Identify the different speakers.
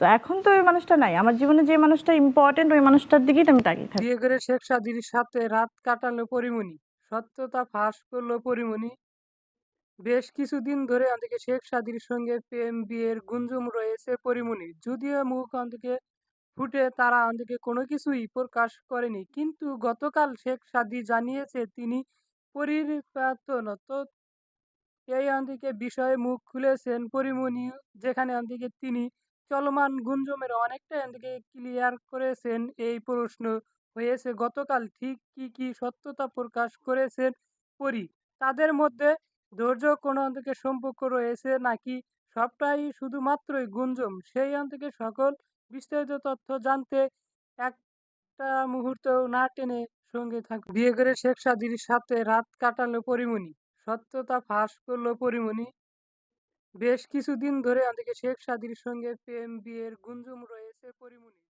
Speaker 1: তো এখন তো ওই মানুষটা নাই। আমার জীবনে যে মানুষটা ইম্পর্টেন্ট ওই মানুষটার দিকেই আমি তাকিয়ে থাকি।
Speaker 2: বিয়ে করে শেখ সাদির সাথে রাত কাটালো পরিমণি, সত্যতা ফাঁস করল পরিমণি। বেশ কিছুদিন ধরে অন্দিকে শেখ সাদির সঙ্গে প্রেম, বিয়ের গুঞ্জুম রয়েছে পরিমণির যদিও মুখ অন্দিকে ফুটে, তারা অন্দিকে কোনো কিছুই প্রকাশ করেনি। কিন্তু গতকাল শেখ সাদি জানিয়েছে, তিনি পরিপ্রার্থন তো এই অন্দিকে বিষয়ে মুখ খুলেছেন পরিমণি, যেখানে অন্দিকে তিনি চলমান গুঞ্জমের অনেকটাই অন্দিকে ক্লিয়ার করেছেন এই প্রশ্ন হয়েছে। গতকাল ঠিক কি কি সত্যতা প্রকাশ করেছেন পরি? তাদের মধ্যে ধৈর্য কোনো অন্তকে সম্পর্ক রয়েছে নাকি? সবটাই শুধুমাত্রই গুঞ্জম। সেই অন্তকে সকল বিস্তারিত তথ্য জানতে একটা মুহূর্তেও না টেনে সঙ্গে থাক। বিয়ে করে শেখ সাদির সাথে রাত কাটালো পরিমণি। সত্যতা ফাঁস করল পরিমণি। বেশ কিছুদিন ধরে অন্দিকে শেখ সাদির সঙ্গে প্রেম বিয়ের গুঞ্জুম রয়েছে পরিমণি